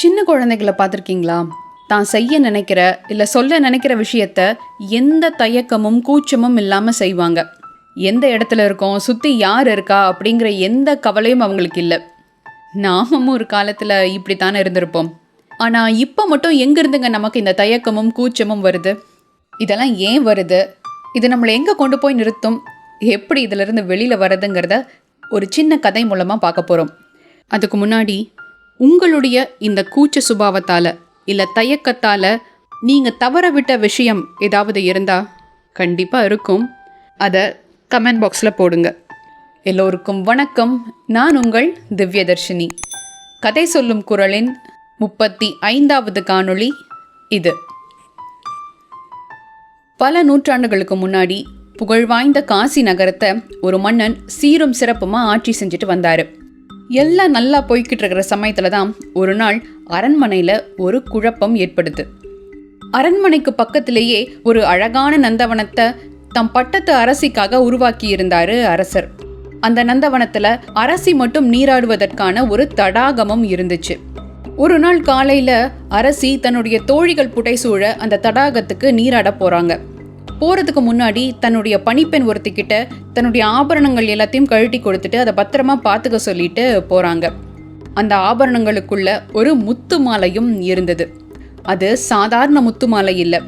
சின்ன குழந்தைகளை பார்த்துருக்கீங்களா? தான் செய்ய நினைக்கிற இல்லை சொல்ல நினைக்கிற விஷயத்த எந்த தயக்கமும் கூச்சமும் இல்லாமல் செய்வாங்க. எந்த இடத்துல இருக்கோம் சுற்றி யார் இருக்கா அப்படிங்கிற எந்த கவலையும் அவங்களுக்கு இல்லை. நாமும் ஒரு காலத்தில் இப்படித்தானே இருந்திருப்போம். ஆனால் இப்போ மட்டும் எங்கேருந்துங்க நமக்கு இந்த தயக்கமும் கூச்சமும் வருது? இதெல்லாம் ஏன் வருது? இது நம்மளை எங்கே கொண்டு போய் நிறுத்தும்? எப்படி இதிலிருந்து வெளியில் வர்றதுங்கிறத ஒரு சின்ன கதை மூலமாக பார்க்க போகிறோம் அதுக்கு முன்னாடி உங்களுடைய இந்த கூச்ச சுபாவத்தால் இல்லை தயக்கத்தால் நீங்கள் தவற விட்ட விஷயம் ஏதாவது இருந்தால் கண்டிப்பாக இருக்கும். அதை கமெண்ட் பாக்ஸில் போடுங்க. எல்லோருக்கும் வணக்கம். நான் உங்கள் திவ்யதர்ஷினி. கதை சொல்லும் குரலின் முப்பத்தி ஐந்தாவது காணொளி இது. பல நூற்றாண்டுகளுக்கு முன்னாடி புகழ்வாய்ந்த காசி நகரத்தை ஒரு மன்னன் சீரும் சிறப்புமா ஆட்சி செஞ்சுட்டு வந்தாரு. எல்லாம் நல்லா போய்கிட்டு இருக்கிற சமயத்தில் தான் ஒரு நாள் அரண்மனையில் ஒரு குழப்பம் ஏற்படுது. அரண்மனைக்கு பக்கத்திலேயே ஒரு அழகான நந்தவனத்தை தம் பட்டத்து அரசிக்காக உருவாக்கி இருந்தாரு அரசர். அந்த நந்தவனத்தில் அரசி மட்டும் நீராடுவதற்கான ஒரு தடாகமும் இருந்துச்சு. ஒரு நாள் காலையில் அரசி தன்னுடைய தோழிகள் புடைசூழ அந்த தடாகத்துக்கு நீராட போகிறாங்க போகிறதுக்கு முன்னாடி தன்னுடைய பணிப்பெண் ஒருத்திக்கிட்ட தன்னுடைய ஆபரணங்கள் எல்லாத்தையும் கழட்டி கொடுத்துட்டு அதை பத்திரமா பார்த்துக்க சொல்லிட்டு போகிறாங்க அந்த ஆபரணங்களுக்குள்ள ஒரு முத்து மாலையும் இருந்தது. அது சாதாரண முத்து மாலை இல்லை.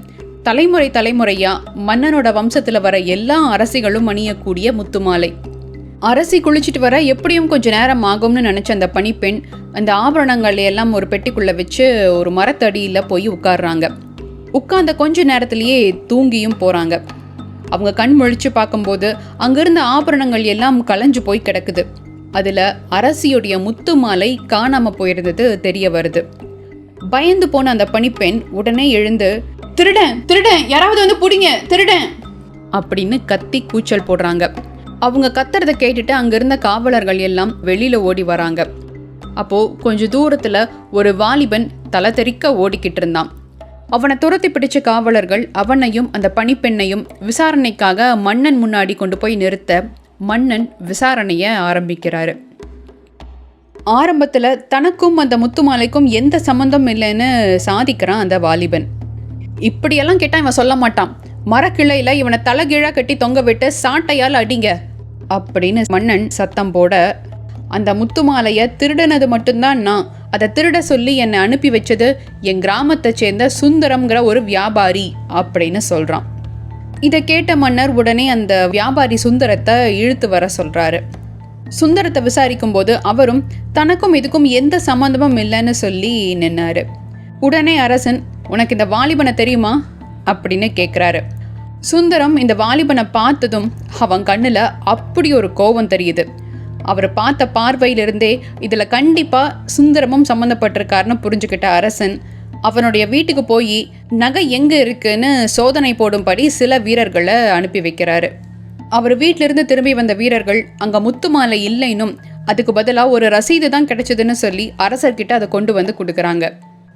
தலைமுறை தலைமுறையா மன்னனோட வம்சத்துல வர எல்லா அரசிகளும் அணியக்கூடிய முத்து மாலை. அரசி குளிச்சுட்டு வர எப்படியும் கொஞ்ச நேரம் ஆகும்னு நினைச்ச அந்த பணிப்பெண் அந்த ஆபரணங்கள் எல்லாம் ஒரு பெட்டிக்குள்ள வச்சு ஒரு மரத்தடியில் போய் உட்கார்றாங்க. உட்கார்ந்த கொஞ்ச நேரத்திலேயே தூங்கியும் போறாங்க. அவங்க கண் முழிச்சு பார்க்கும்போது அங்கிருந்த ஆபரணங்கள் எல்லாம் கலைஞ்சு போய் கிடக்குது. அதுல அரசியுடைய முத்து மாலை காணாம போயிருந்தது தெரிய வருது. பயந்து போன அந்த பணிப்பெண் உடனே எழுந்து திருடன் திருடன் யாராவது வந்து புடிங்க திருடன்! அப்படின்னு கத்தி கூச்சல் போடுறாங்க. அவங்க கத்துறத கேட்டுட்டு அங்கிருந்த காவலர்கள் எல்லாம் வெளியில ஓடி வராங்க. அப்போ கொஞ்ச தூரத்துல ஒரு வாலிபன் தலை தெறிக்க ஓடிக்கிட்டு இருந்தான். அவனை துரத்தி பிடிச்ச காவலர்கள் அவனையும் அந்த பணிப்பெண்ணையும் விசாரணைக்காக மன்னன் முன்னாடி கொண்டு போய் நிறுத்த மன்னன் விசாரணையை ஆரம்பிக்கிறாரு. ஆரம்பத்தில் தனக்கும் அந்த முத்துமாலைக்கும் எந்த சம்மந்தம் இல்லைன்னு சாதிக்கிறான் அந்த வாலிபன். இப்படியெல்லாம் கேட்டால் இவன் சொல்ல மாட்டான். மரக்கிளையில இவனை தலைகீழாக கட்டி தொங்க விட்டு சாட்டையால் அடிங்க அப்படின்னு மன்னன் சத்தம் போட அந்த முத்துமாலையை திருடினது மட்டும்தான் நான். அதை திருட சொல்லி என்னை அனுப்பி வச்சது என் கிராமத்தை சேர்ந்த சுந்தரம்ங்கிற ஒரு வியாபாரி அப்படின்னு சொல்கிறான் இதை கேட்ட மன்னர் உடனே அந்த வியாபாரி சுந்தரத்தை இழுத்து வர சொல்கிறாரு சுந்தரத்தை விசாரிக்கும் போது அவரும் தனக்கும் இதுக்கும் எந்த சம்மந்தமும் இல்லைன்னு சொல்லி நின்னாரு. உடனே அரசன் உனக்கு இந்த வாலிபனை தெரியுமா? அப்படின்னு கேட்குறாரு சுந்தரம் இந்த வாலிபனை பார்த்ததும் அவன் கண்ணில் அப்படி ஒரு கோபம் தெரியுது. அவர் பார்த்த பார்வையிலிருந்தே இதில் கண்டிப்பாக சுந்தரமும் சம்மந்தப்பட்டிருக்காருன்னு புரிஞ்சுக்கிட்ட அரசன். அவனுடைய வீட்டுக்கு போய் நகை எங்கே இருக்குன்னு சோதனை போடும்படி சில வீரர்களை அனுப்பி வைக்கிறாரு. அவர் வீட்டிலிருந்து திரும்பி வந்த வீரர்கள் அங்கே முத்து மாலை இல்லைன்னும் அதுக்கு பதிலாக ஒரு ரசீது தான் கிடைச்சதுன்னு சொல்லி அரசர்கிட்ட அதை கொண்டு வந்து கொடுக்குறாங்க.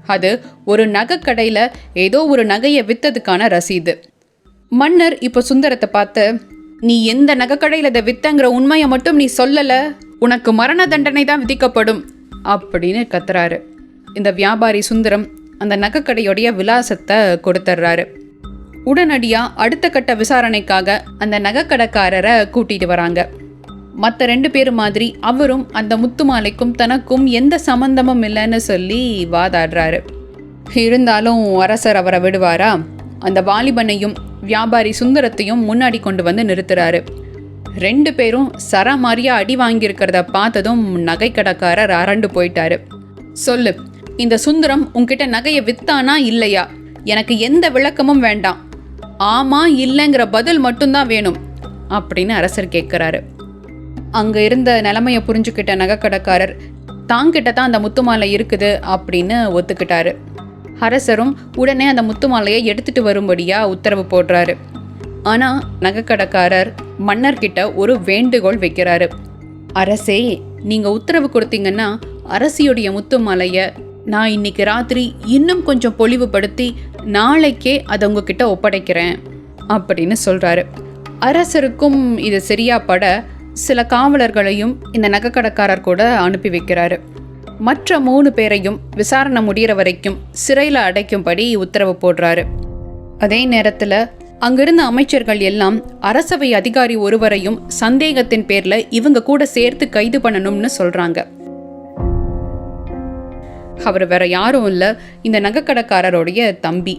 அது ஒரு நகை கடையில் ஏதோ ஒரு நகையை விற்றதுக்கான ரசீது. மன்னர் இப்போ சுந்தரத்தை பார்த்து நீ எந்த நகைக்கடையில் இதை வித்தங்கிற உண்மையை மட்டும் நீ சொல்லலை? உனக்கு மரண தண்டனை தான் விதிக்கப்படும். அப்படின்னு கத்துறாரு. இந்த வியாபாரி சுந்தரம் அந்த நகைக்கடையுடைய விலாசத்தை கொடுத்துட்றாரு உடனடியாக அடுத்த கட்ட விசாரணைக்காக அந்த நகைக்கடைக்காரரை கூட்டிட்டு வராங்க. மற்ற ரெண்டு பேர் மாதிரி அவரும் அந்த முத்து மாலைக்கும் தனக்கும் எந்த சம்பந்தமும் இல்லைன்னு சொல்லி வாதாடுறாரு. இருந்தாலும் அரசர் அவரை விடுவாரா? அந்த வாலிபனையும் வியாபாரி சுந்தரத்தையும் முன்னாடி கொண்டு வந்து நிறுத்துறாரு. ரெண்டு பேரும் சரமாரியா அடி வாங்கியிருக்கிறத பார்த்ததும் நகைக்கடைக்காரர் அரண்டு போயிட்டாரு. சொல்லு இந்த சுந்தரம் உன்கிட்ட நகையை வித்தானா இல்லையா? எனக்கு எந்த விளக்கமும் வேண்டாம். ஆமா இல்லைங்கிற பதில் மட்டும்தான் வேணும் அப்படின்னு அரசர் கேட்குறாரு. அங்கே இருந்த நிலைமையை புரிஞ்சுக்கிட்ட நகைக்கடைக்காரர் தாங்கிட்ட தான் அந்த முத்துமாலை இருக்குது அப்படின்னு ஒத்துக்கிட்டாரு. அரசரும் உடனே அந்த முத்துமாலையை எடுத்துட்டு வரும்படியா உத்தரவு போடுறாரு. ஆனால் நகைக்கடைக்காரர் மன்னர்கிட்ட ஒரு வேண்டுகோள் வைக்கிறாரு. அரசே நீங்க உத்தரவு கொடுத்தீங்கன்னா அரசியுடைய முத்துமாலையை நான் இன்னைக்கு ராத்திரி இன்னும் கொஞ்சம் பொலிவுபடுத்தி நாளைக்கே அதை உங்ககிட்ட ஒப்படைக்கிறேன் அப்படின்னு சொல்றாரு. அரசருக்கும் இது சரியா பட சில காவலர்களையும் இந்த நகைக்கடைக்காரர் கூட அனுப்பி வைக்கிறாரு. மற்ற மூணு பேரையும் விசாரணை முடிகிற வரைக்கும் சிறையில் அடைக்கும்படி உத்தரவு போடுறாரு. அதே நேரத்தில் அங்கிருந்த அமைச்சர்கள் எல்லாம் அரசவை அதிகாரி ஒருவரையும் சந்தேகத்தின் பேர்ல இவங்க கூட சேர்த்து கைது பண்ணணும்னு சொல்றாங்க. அவர் வேற யாரும் இல்லை இந்த நகைக்கடைக்காரருடைய தம்பி.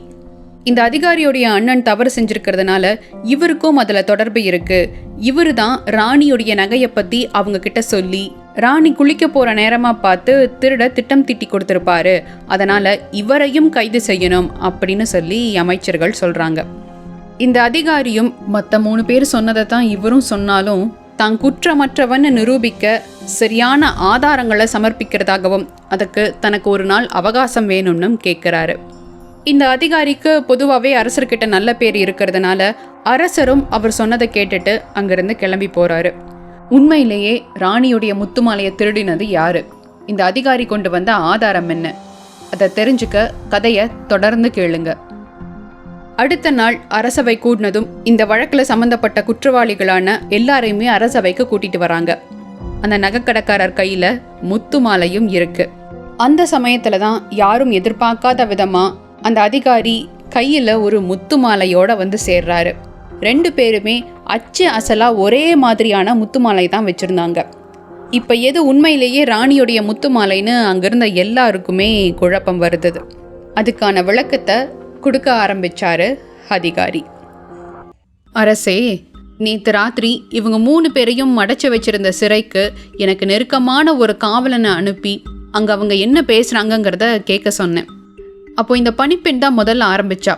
இந்த அதிகாரியுடைய அண்ணன் தவறு செஞ்சிருக்கிறதுனால இவருக்கும் அதில் தொடர்பு இருக்கு. இவரு தான் ராணியுடைய நகையை பற்றி அவங்க கிட்ட சொல்லி ராணி குளிக்க போகிற நேரமாக பார்த்து திருட திட்டம் திட்டி கொடுத்துருப்பாரு. அதனால் இவரையும் கைது செய்யணும் அப்படின்னு சொல்லி அமைச்சர்கள் சொல்கிறாங்க இந்த அதிகாரியும் மற்ற மூணு பேர் சொன்னதை தான் இவரும் சொன்னாலும் தான் குற்றமற்றவன் நிரூபிக்க சரியான ஆதாரங்களை சமர்ப்பிக்கிறதாகவும் அதுக்கு தனக்கு ஒரு நாள் அவகாசம் வேணும்னு கேட்குறாரு இந்த அதிகாரிக்கு பொதுவாகவே அரசர்கிட்ட நல்ல பேர் இருக்கிறதுனால அரசரும் அவர் சொன்னதை கேட்டுட்டு அங்கிருந்து கிளம்பி போறாரு. உண்மையிலேயே ராணியுடைய முத்துமாலையை திருடினது யாரு? இந்த அதிகாரி கொண்டு வந்த ஆதாரம் என்ன? அதை தெரிஞ்சுக்க கதையை தொடர்ந்து கேளுங்க. அடுத்த நாள் அரசவை கூடினதும் இந்த வழக்கில் சம்பந்தப்பட்ட குற்றவாளிகளான எல்லாரையுமே அரசவைக்கு கூட்டிட்டு வராங்க. அந்த நகைக்கடைக்காரர் கையில முத்து மாலையும் இருக்கு. அந்த சமயத்துல தான் யாரும் எதிர்பார்க்காத விதமா அந்த அதிகாரி கையில் ஒரு முத்து மாலையோட வந்து சேர்றாரு. ரெண்டு பேருமே அச்சு அசலாக ஒரே மாதிரியான முத்து மாலை தான் வச்சுருந்தாங்க. இப்போ எது உண்மையிலேயே ராணியுடைய முத்து மாலைன்னு அங்கிருந்த எல்லாருக்குமே குழப்பம் வருது அதுக்கான விளக்கத்தை கொடுக்க ஆரம்பிச்சாரு அதிகாரி. அரசே நேற்று ராத்திரி இவங்க மூணு பேரையும் மடைச்சு வச்சிருந்த சிறைக்கு எனக்கு நெருக்கமான ஒரு காவலனை அனுப்பி அங்கே அவங்க என்ன பேசுகிறாங்கங்கிறத கேட்க சொன்னேன். அப்போ இந்த பணிப்பெண் தான் முதல்ல ஆரம்பிச்சா.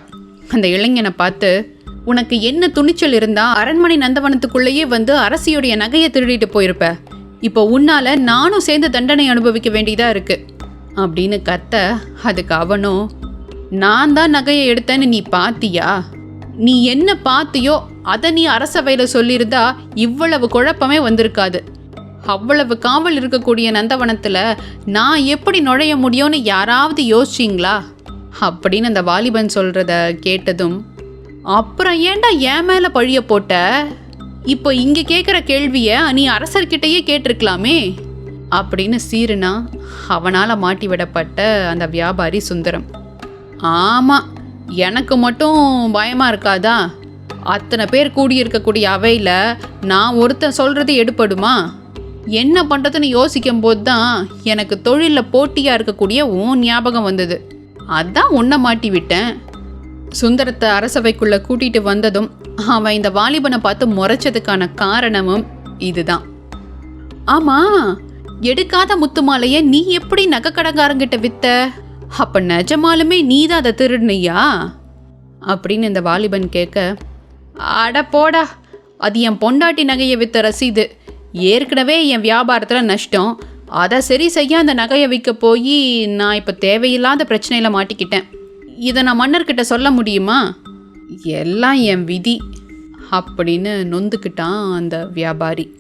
அந்த இளைஞனை பார்த்து உனக்கு என்ன துணிச்சல் இருந்தா அரண்மனை நந்தவனத்துக்குள்ளேயே வந்து அரசியுடைய நகையை திருடிட்டு போயிருப்ப. இப்போ உன்னால நானும் சேர்ந்து தண்டனை அனுபவிக்க வேண்டியதா இருக்கு. அப்படின்னு கத்த அதுக்கு அவனும் நான் தான் நகையை எடுத்தேன்னு நீ பாத்தியா? நீ என்ன பாத்தியோ அதை நீ அரசவையில் சொல்லியிருந்தா இவ்வளவு குழப்பமே வந்திருக்காது. அவ்வளவு காவல் இருக்கக்கூடிய நந்தவனத்தில் நான் எப்படி நுழைய முடியும்னு யாராவது யோசிச்சிங்களா? அப்படின்னு அந்த வாலிபன் சொல்கிறத கேட்டதும் அப்புறம் ஏன்டா என் மேலே பழிய போட்ட? இப்போ இங்கே கேட்குற கேள்வியை நீ அரசர்கிட்டயே கேட்டிருக்கலாமே? அப்படின்னு சீருனா அவனால் மாட்டி விடப்பட்ட அந்த வியாபாரி சுந்தரம். ஆமாம் எனக்கு மட்டும் பயமாக இருக்காதா? அத்தனை பேர் கூடியிருக்கக்கூடிய அவையில் நான் ஒருத்தன் சொல்கிறது எடுப்படுமா? என்ன பண்ணுறதுன்னு யோசிக்கும் போது தான் எனக்கு தொழிலில் போட்டியாக இருக்கக்கூடிய உன் ஞாபகம் வந்தது. அதான் உன்னை மாட்டி விட்டேன். சுந்தரத்தை அரசவைக்குள்ளே கூட்டிட்டு வந்ததும் அவன் இந்த வாலிபனை பார்த்து முறைச்சதுக்கான காரணமும் இதுதான். ஆமா எடுக்காத முத்துமாலைய நீ எப்படி நகைக்கடங்காரங்கிட்ட வித்த? அப்ப நிஜமாலுமே நீ தான் அதை திருடுனியா? அப்படின்னு இந்த வாலிபன் கேட்க அட போடா அது என் பொண்டாட்டி நகையை வித்த ரசீது. ஏற்கனவே என் வியாபாரத்தில் நஷ்டம். அதை சரி செய்ய அந்த நகையை விற்க போய் நான் இப்போ தேவையில்லாத பிரச்சனையில் மாட்டிக்கிட்டேன். இதை நான் மன்னர்கிட்ட சொல்ல முடியுமா? எல்லாம் என் விதி அப்படின்னு நொந்துக்கிட்டான் அந்த வியாபாரி.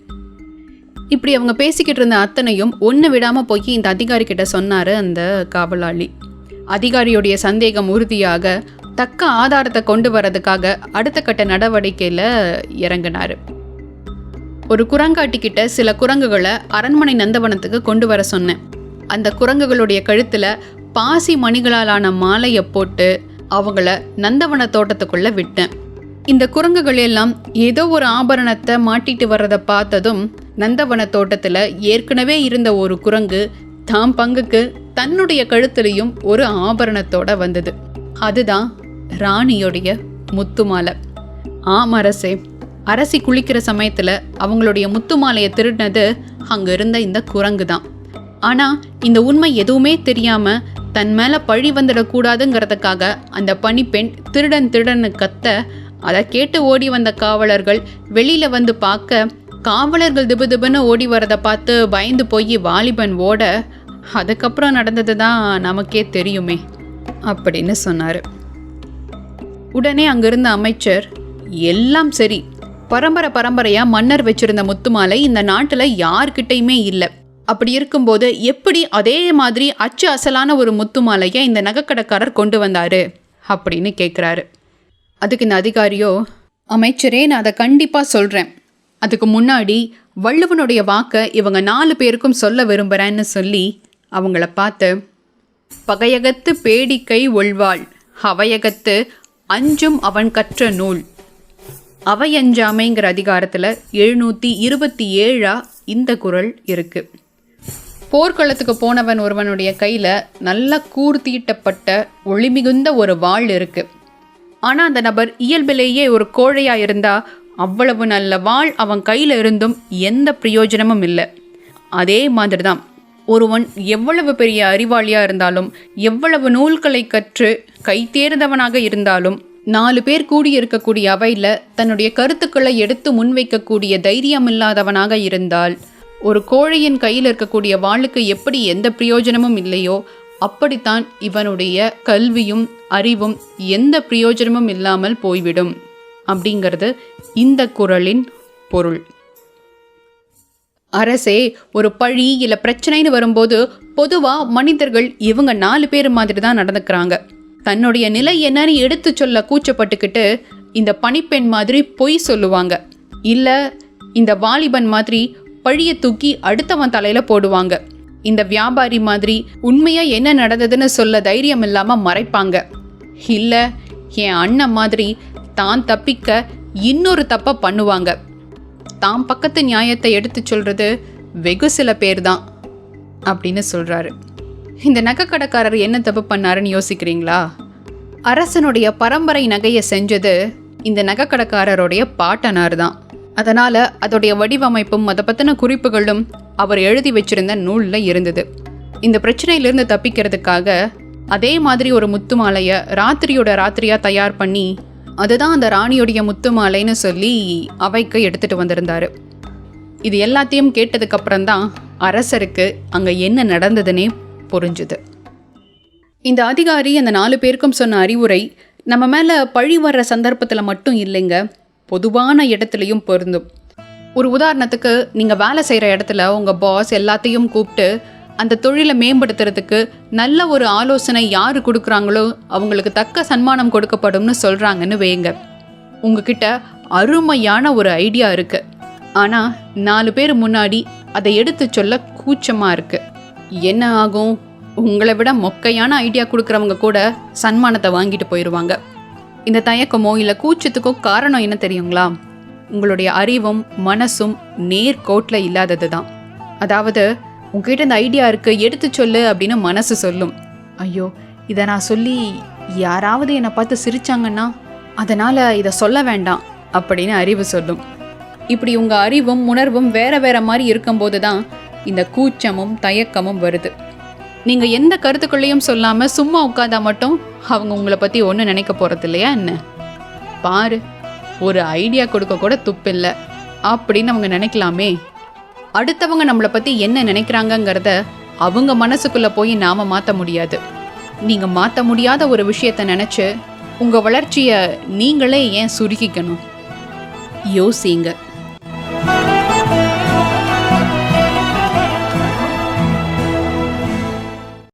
இப்படி அவங்க பேசிக்கிட்டு இருந்த அத்தனையும் ஒன்று விடாமல் போய் இந்த அதிகாரி கிட்ட சொன்னார் அந்த காவலாளி. அதிகாரியுடைய சந்தேகம் உறுதியாக தக்க ஆதாரத்தை கொண்டு வரதுக்காக அடுத்த கட்ட நடவடிக்கையில் இறங்கினார். ஒரு குரங்காட்டி கிட்ட சில குரங்குகளை அரண்மனை நந்தவனத்துக்கு கொண்டு வர சொன்னேன். அந்த குரங்குகளுடைய கழுத்தில் பாசி மணிகளாலான மாலையை போட்டு அவங்கள நந்தவன தோட்டத்துக்குள்ளே விட்டேன். இந்த குரங்குகள் எல்லாம் ஏதோ ஒரு ஆபரணத்தை மாட்டிட்டு வர்றதை பார்த்ததும் நந்தவன தோட்டத்தில் ஏற்கனவே இருந்த ஒரு குரங்கு தாம் பங்குக்கு தன்னுடைய கழுத்துலையும் ஒரு ஆபரணத்தோட வந்தது. அதுதான் ராணியோடைய முத்துமாலை. ஆம் அரசி குளிக்கிற சமயத்தில் அவங்களுடைய முத்து மாலையை திருடினது அங்கே இருந்த இந்த குரங்கு தான் ஆனால் இந்த உண்மை எதுவுமே தெரியாமல் தன் மேலே பழி வந்துடக்கூடாதுங்கிறதுக்காக அந்த பணிப்பெண் திருடன் திருடன்னு கத்த அதை கேட்டு ஓடி வந்த காவலர்கள் வெளியில் வந்து பார்க்க காவலர்கள் திபு திபுன்னு ஓடி வரதை பார்த்து பயந்து போய் வாலிபன் ஓட அதுக்கப்புறம் நடந்தது தான் நமக்கே தெரியுமே அப்படின்னு சொன்னார். உடனே அங்கிருந்த அமைச்சர் எல்லாம் சரி பரம்பரை பரம்பரையா மன்னர் வச்சிருந்த முத்துமாலை இந்த நாட்டுல யார்கிட்டயுமே இல்லை. அப்படி இருக்கும்போது எப்படி அதே மாதிரி அச்சு அசலான ஒரு முத்துமாலையை இந்த நகைக்கடைக்காரர் கொண்டு வந்தாரு? அப்படின்னு கேட்குறாரு அதுக்கு இந்த அதிகாரியோ அமைச்சரே நான் அதை கண்டிப்பாக சொல்கிறேன் அதுக்கு முன்னாடி வள்ளுவனுடைய வாக்கை இவங்க நாலு பேருக்கும் சொல்ல விரும்புகிறேன்னு சொல்லி அவங்கள பார்த்து பகையகத்து பேடிக்கை ஒள்வாள் அவையகத்து அஞ்சும் அவன் கற்ற நூல். அவையஞ்சாமைங்கிற அதிகாரத்தில் எழுநூற்றி இருபத்தி ஏழாக இந்த குறள் இருக்குது போர்க்களத்துக்கு போனவன் ஒருவனுடைய கையில் நல்ல கூர்த்தீட்டப்பட்ட ஒளிமிகுந்த ஒரு வாள் இருக்குது ஆனால் அந்த நபர் இயல்பிலேயே ஒரு கோழையாக இருந்தால் அவ்வளவு நல்ல வாள் அவன் கையில் இருந்தும் எந்த பிரயோஜனமும் இல்லை. அதே மாதிரி தான் ஒருவன் எவ்வளவு பெரிய அறிவாளியாக இருந்தாலும் எவ்வளவு நூல்களை கற்று கைத்தேர்ந்தவனாக இருந்தாலும் நாலு பேர் கூடியிருக்கக்கூடிய அவையில் தன்னுடைய கருத்துக்களை எடுத்து முன்வைக்கக்கூடிய தைரியம் இல்லாதவனாக இருந்தால் ஒரு கோழையின் கையில் இருக்கக்கூடிய வாளுக்கு எப்படி எந்த பிரயோஜனமும் இல்லையோ அப்படித்தான் இவனுடைய கல்வியும் அறிவும் எந்த பிரயோஜனமும் இல்லாமல் போய்விடும். அப்படிங்கிறது இந்த குரலின் பொருள். அரசே ஒரு பழி இல்லை பிரச்சனைன்னு வரும்போது பொதுவாக மனிதர்கள் இவங்க நாலு பேர் மாதிரி தான் நடந்துக்கிறாங்க. தன்னுடைய நிலை என்னன்னு எடுத்து சொல்ல கூச்சப்பட்டுக்கிட்டு இந்த பணிப்பெண் மாதிரி பொய் சொல்லுவாங்க. இல்லை இந்த வாலிபன் மாதிரி பழியை தூக்கி அடுத்தவன் தலையில் போடுவாங்க. இந்த வியாபாரி மாதிரி உண்மையாக என்ன நடந்ததுன்னு சொல்ல தைரியம் இல்லாமல் மறைப்பாங்க. இல்லை என் அண்ணன் மாதிரி தான் தப்பிக்க இன்னொரு தப்பை பண்ணுவாங்க. தான் பக்கத்து நியாயத்தை எடுத்து சொல்கிறது வெகு சில பேர் தான் அப்படின்னு சொல்கிறாரு இந்த நகைக்கடைக்காரர் என்ன தப்பு பண்ணாருன்னு யோசிக்கிறீங்களா? அரசனுடைய பரம்பரை நகையை செஞ்சது இந்த நகைக்கடைக்காரருடைய பாட்டனார் தான் அதனால் அதோடைய வடிவமைப்பும் அதை பற்றின குறிப்புகளும் அவர் எழுதி வச்சிருந்த நூலில் இருந்தது. இந்த பிரச்சனையிலிருந்து தப்பிக்கிறதுக்காக அதே மாதிரி ஒரு முத்து மாலையை ராத்திரியோட ராத்திரியாக தயார் பண்ணி அதுதான் அந்த ராணியுடைய முத்து மாலைன்னு சொல்லி அவைக்கு எடுத்துகிட்டு வந்திருந்தாரு. இது எல்லாத்தையும் கேட்டதுக்கப்புறம் தான் அரசருக்கு அங்கே என்ன நடந்ததுன்னே புரிஞ்சுது. இந்த அதிகாரி அந்த நாலு பேருக்கும் சொன்ன அறிவுரை நம்ம மேலே பழி வர்ற சந்தர்ப்பத்தில் மட்டும் இல்லைங்க பொதுவான இடத்துலையும் பொருந்தும். ஒரு உதாரணத்துக்கு நீங்கள் வேலை செய்கிற இடத்துல உங்கள் பாஸ் எல்லாத்தையும் கூப்பிட்டு அந்த தொழிலை மேம்படுத்துறதுக்கு நல்ல ஒரு ஆலோசனை யார் கொடுக்குறாங்களோ அவங்களுக்கு தக்க சன்மானம் கொடுக்கப்படும்னு சொல்கிறாங்கன்னு வைங்க உங்ககிட்ட அருமையான ஒரு ஐடியா இருக்குது ஆனால் நாலு பேர் முன்னாடி அதை எடுத்து சொல்ல கூச்சமாக இருக்குது என்ன ஆகும்? உங்களை விட மொக்கையான ஐடியா கொடுக்குறவங்க கூட சன்மானத்தை வாங்கிட்டு போயிடுவாங்க இந்த தயக்கமோ இல்லை கூச்சத்துக்கோ காரணம் என்ன தெரியுங்களா? உங்களுடைய அறிவும் மனசும் நேர்கோட்டில் இல்லாதது தான். அதாவது உங்ககிட்ட இந்த ஐடியா இருக்கு எடுத்து சொல்லு அப்படின்னு மனசு சொல்லும். ஐயோ இதை நான் சொல்லி யாராவது என்னை பார்த்து சிரிச்சாங்கன்னா அதனால் இதை சொல்ல வேண்டாம் அப்படின்னு அறிவு சொல்லும். இப்படி உங்கள் அறிவும் உணர்வும் வேற வேற மாதிரி இருக்கும்போது தான் இந்த கூச்சமும் தயக்கமும் வருது. நீங்கள் எந்த கருத்துக்களையும் சொல்லாமல் சும்மா உட்காந்தா மட்டும் அவங்க உங்களை பற்றி ஒன்றும் நினைக்க போகிறது இல்லையா என்ன? பாரு ஒரு ஐடியா கொடுக்க கூட துப்பில்லை. அப்படின்னு அவங்க நினைக்கலாமே. அடுத்தவங்க நம்மளை பற்றி என்ன நினைக்கிறாங்கங்கிறத அவங்க மனசுக்குள்ளே போய் நாம் மாற்ற முடியாது. நீங்கள் மாற்ற முடியாத ஒரு விஷயத்தை நினச்சி உங்கள் வளர்ச்சியை நீங்களே ஏன் சுருக்கிக்கணும்? யோசிங்க.